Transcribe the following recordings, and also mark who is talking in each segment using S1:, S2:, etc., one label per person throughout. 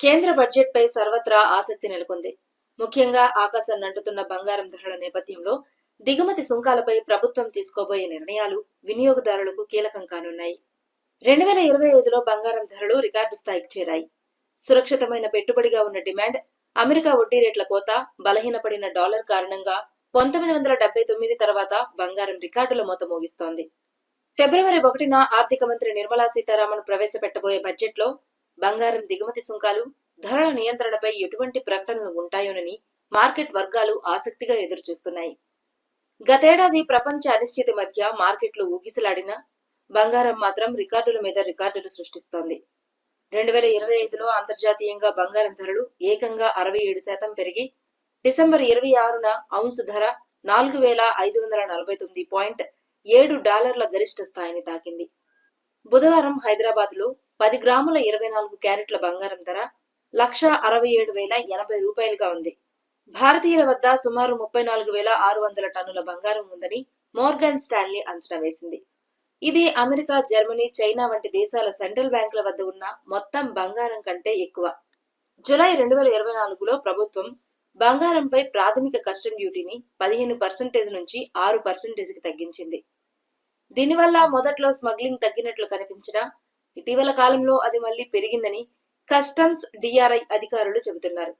S1: కేంద్ర బడ్జెట్ పై సర్వత్రా ఆసక్తి నెలకొంది. ముఖ్యంగా ఆకాశం నంటుతున్న బంగారం ధరల నేపథ్యంలో దిగుమతి సుంకాలపై ప్రభుత్వం తీసుకోబోయే నిర్ణయాలు వినియోగదారులకు కీలకం కానున్నాయి. రెండు వేల ఇరవై ఐదులో బంగారం ధరలు రికార్డు స్థాయికి చేరాయి. సురక్షితమైన పెట్టుబడిగా ఉన్న డిమాండ్ అమెరికా వడ్డీ రేట్ల కోత బలహీనపడిన డాలర్ కారణంగా పంతొమ్మిది వందల డెబ్బై తొమ్మిది తర్వాత బంగారం రికార్డుల మూత మోగిస్తోంది. ఫిబ్రవరి ఒకటిన ఆర్థిక మంత్రి నిర్మలా సీతారామన్ ప్రవేశపెట్టబోయే బడ్జెట్లో బంగారం దిగుమతి సుంకాలు ధరల నియంత్రణపై ఎటువంటి ప్రకటనలు ఉంటాయోనని మార్కెట్ వర్గాలు ఆసక్తిగా ఎదురుచూస్తున్నాయి. గతేడాది ప్రపంచ అనిశ్చితి మధ్య మార్కెట్లు ఊగిసలాడినా బంగారం మాత్రం రికార్డుల మీద రికార్డులు సృష్టిస్తోంది. రెండు వేల ఇరవై ఐదులో అంతర్జాతీయంగా బంగారం ధరలు ఏకంగా అరవై ఏడు శాతం పెరిగి డిసెంబర్ ఇరవై ఆరున ఔన్స్ ధర నాలుగు వేల ఐదు వందల నలభై తొమ్మిది పాయింట్ ఏడు డాలర్ల గరిష్ట స్థాయిని తాకింది. బుధవారం హైదరాబాద్లో పది గ్రాముల ఇరవై నాలుగు క్యారెట్ల బంగారం ధర లక్ష అరవై ఏడు వేల ఎనభై రూపాయలుగా ఉంది. భారతీయుల వద్ద సుమారు ముప్పై నాలుగు వేల ఆరు వందల టన్నుల బంగారం ఉందని మోర్గన్ స్టాన్లీ అంచనా వేసింది. ఇది అమెరికా జర్మనీ చైనా వంటి దేశాల సెంట్రల్ బ్యాంకుల వద్ద ఉన్న మొత్తం బంగారం కంటే ఎక్కువ. జులై రెండు వేల ఇరవై నాలుగులో ప్రభుత్వం బంగారంపై ప్రాథమిక కస్టమ్ డ్యూటీని పదిహేను పర్సెంటేజ్ నుంచి ఆరు పర్సెంటేజ్కి తగ్గించింది. దీనివల్ల మొదట్లో స్మగ్లింగ్ తగ్గినట్లు కనిపించినా ఇటీవల కాలంలో అది మళ్ళీ పెరిగిందని కస్టమ్స్ డిఆర్ఐ అధికారులు చెబుతున్నారు.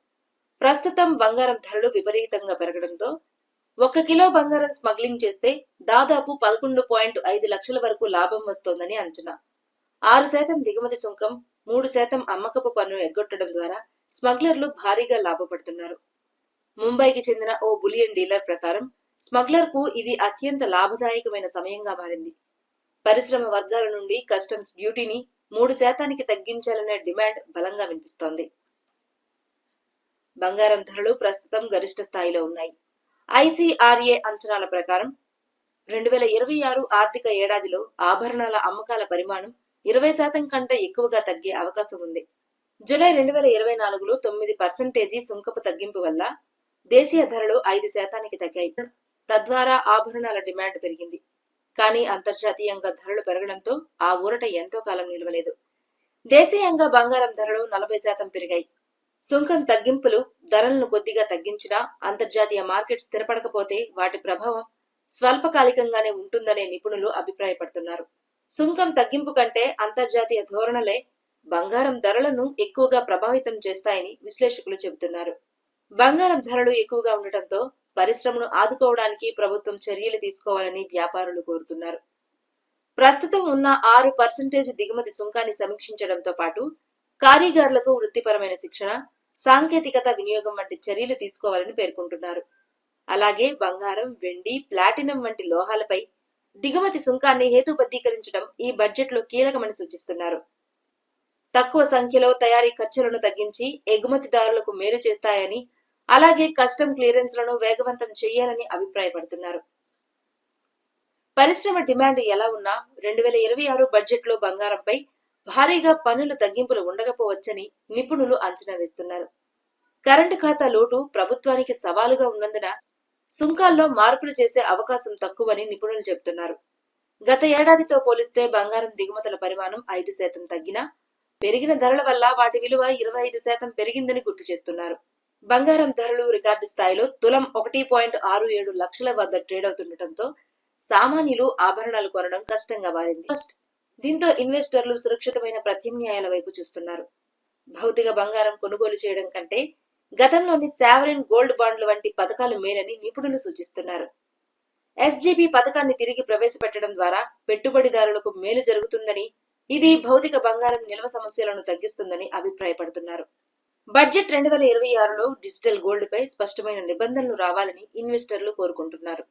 S1: ప్రస్తుతం బంగారం ధరలు విపరీతంగా పెరగడంతో ఒక కిలో బంగారం స్మగ్లింగ్ చేస్తే దాదాపు పదకొండు పాయింట్ ఐదు లక్షల వరకు లాభం వస్తోందని అంచనా. ఆరు శాతం దిగుమతి సుంకం మూడు శాతం అమ్మకపు పన్ను ఎగ్గొట్టడం ద్వారా స్మగ్లర్లు భారీగా లాభపడుతున్నారు. ముంబైకి చెందిన ఓ బులియన్ డీలర్ ప్రకారం స్మగ్లర్కు ఇది అత్యంత లాభదాయకమైన సమయంగా మారింది. పరిశ్రమ వర్గాల నుండి కస్టమ్స్ డ్యూటీని మూడు శాతానికి తగ్గించాలనే డిమాండ్ బలంగా వినిపిస్తోంది. బంగారం ధరలు ప్రస్తుతం గరిష్ట స్థాయిలో ఉన్నాయి. ఐసీఆర్ఏ అంచనాల ప్రకారం రెండు వేల ఇరవై ఆరు ఆర్థిక ఏడాదిలో ఆభరణాల అమ్మకాల పరిమాణం ఇరవై శాతం కంటే ఎక్కువగా తగ్గే అవకాశం ఉంది. జూలై రెండు వేల ఇరవై నాలుగులో తొమ్మిది పర్సెంటేజీ సుంకపు తగ్గింపు వల్ల దేశీయ ధరలు ఐదు శాతానికి తగ్గాయి. తద్వారా ఆభరణాల డిమాండ్ పెరిగింది. కానీ అంతర్జాతీయంగా ధరలు పెరగడంతో ఆ ఊరట ఎంతో కాలం నిలవలేదు. దేశీయంగా బంగారం ధరలు నలభై శాతం పెరిగాయి. సుంకం తగ్గింపులు ధరలను కొద్దిగా తగ్గించినా అంతర్జాతీయ మార్కెట్ స్థిరపడకపోతే వాటి ప్రభావం స్వల్పకాలికంగానే ఉంటుందనే నిపుణులు అభిప్రాయపడుతున్నారు. సుంకం తగ్గింపు కంటే అంతర్జాతీయ ధోరణలే బంగారం ధరలను ఎక్కువగా ప్రభావితం చేస్తాయని విశ్లేషకులు చెబుతున్నారు. బంగారం ధరలు ఎక్కువగా ఉండటంతో పరిశ్రమను ఆదుకోవడానికి ప్రభుత్వం చర్యలు తీసుకోవాలని వ్యాపారులు కోరుతున్నారు. ప్రస్తుతం ఉన్న ఆరు పర్సెంటేజ్ దిగుమతి సుంకాన్ని సమీక్షించడంతో పాటు కారీగారులకు వృత్తిపరమైన శిక్షణ సాంకేతికత వినియోగం వంటి చర్యలు తీసుకోవాలని పేర్కొంటున్నారు. అలాగే బంగారం వెండి ప్లాటినం వంటి లోహాలపై దిగుమతి సుంకాన్ని హేతుబద్ధీకరించడం ఈ బడ్జెట్లో కీలకమని సూచిస్తున్నారు. తక్కువ సంఖ్యలో తయారీ ఖర్చులను తగ్గించి ఎగుమతిదారులకు మేలు చేస్తాయని అలాగే కస్టమ్ క్లియరెన్స్లను వేగవంతం చేయాలని అభిప్రాయపడుతున్నారు. పరిశ్రమ డిమాండ్ ఎలా ఉన్నా రెండు వేల ఇరవై ఆరు బడ్జెట్లో బంగారంపై భారీగా పన్నులు తగ్గింపులు ఉండకపోవచ్చని నిపుణులు అంచనా వేస్తున్నారు. కరెంటు ఖాతా లోటు ప్రభుత్వానికి సవాలుగా ఉన్నందున సుంకాల్లో మార్పులు చేసే అవకాశం తక్కువని నిపుణులు చెబుతున్నారు. గత ఏడాదితో పోలిస్తే బంగారం దిగుమతుల పరిమాణం ఐదు శాతం తగ్గినా పెరిగిన ధరల వల్ల వాటి విలువ ఇరవై ఐదు శాతం పెరిగిందని గుర్తు చేస్తున్నారు. బంగారం ధరలు రికార్డు స్థాయిలో తులం ఒకటి పాయింట్ ఆరు ఏడు లక్షల వద్ద ట్రేడ్ అవుతుండటంతో సామాన్యులు ఆభరణాలు కొనడం కష్టంగా మారింది. ఫస్ట్ దీంతో ఇన్వెస్టర్లు సురక్షితమైన ప్రత్యామ్నాయాల వైపు చూస్తున్నారు. భౌతిక బంగారం కొనుగోలు చేయడం కంటే గతంలోని సావరిన్ గోల్డ్ బాండ్లు వంటి పథకాలు మేలని నిపుణులు సూచిస్తున్నారు. ఎస్జీబీ పథకాన్ని తిరిగి ప్రవేశపెట్టడం ద్వారా పెట్టుబడిదారులకు మేలు జరుగుతుందని ఇది భౌతిక బంగారం నిల్వ సమస్యలను తగ్గిస్తుందని అభిప్రాయపడుతున్నారు. బడ్జెట్ రెండు వేల ఇరవై ఆరులో డిజిటల్ గోల్డ్ పై స్పష్టమైన నిబంధనలు రావాలని ఇన్వెస్టర్లు కోరుకుంటున్నారు.